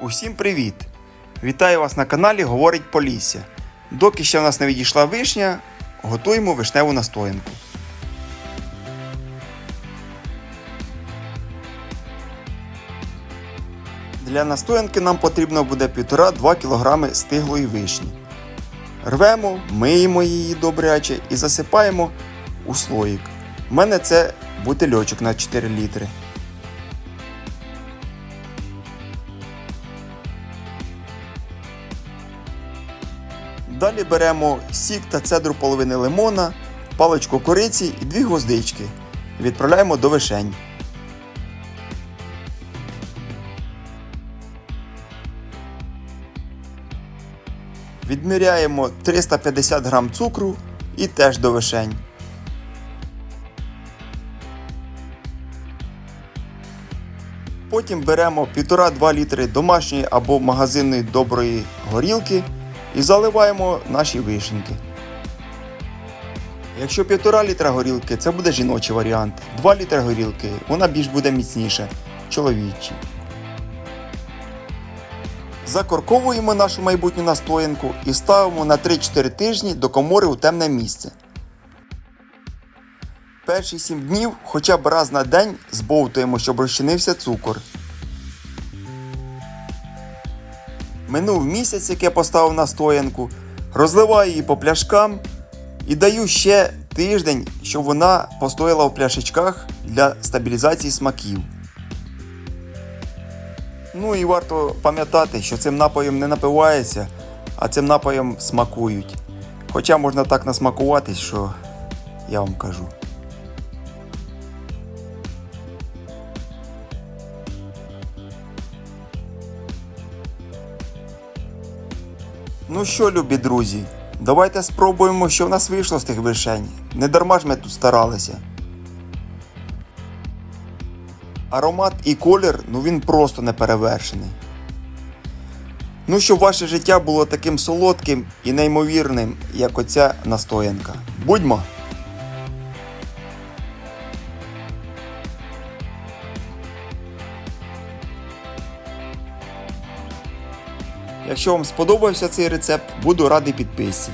Усім привіт! Вітаю вас на каналі Говорить Полісся. Доки ще в нас не відійшла вишня, готуємо вишневу настоянку. Для настоянки нам потрібно буде 1,5-2 кг стиглої вишні. Рвемо, миємо її добряче і засипаємо у слоїк. У мене це бутильочок на 4 літри. Далі беремо сік та цедру половини лимона, паличку кориці і дві гвоздички. Відправляємо до вишень. Відміряємо 350 г цукру і теж до вишень. Потім беремо 1,5-2 літри домашньої або магазинної доброї горілки і заливаємо наші вишеньки. Якщо 1,5 літра горілки, це буде жіночий варіант. 2 літра горілки, вона більш буде міцніша, чоловічий. Закорковуємо нашу майбутню настоянку і ставимо на 3-4 тижні до комори у темне місце. Перші 7 днів хоча б раз на день збовтуємо, щоб розчинився цукор. Минув місяць, як я поставив настоянку, розливаю її по пляшкам і даю ще тиждень, щоб вона постояла в пляшечках для стабілізації смаків. Ну і варто пам'ятати, що цим напоєм не напивається, а цим напоєм смакують. Хоча можна так насмакуватись, що я вам кажу. Ну що, любі друзі, давайте спробуємо, що в нас вийшло з тих вишень. Не дарма ж ми тут старалися. Аромат і колір, ну він просто не перевершений. Ну, щоб ваше життя було таким солодким і неймовірним, як оця настоянка. Будьмо! Якщо вам сподобався цей рецепт, буду радий підписці.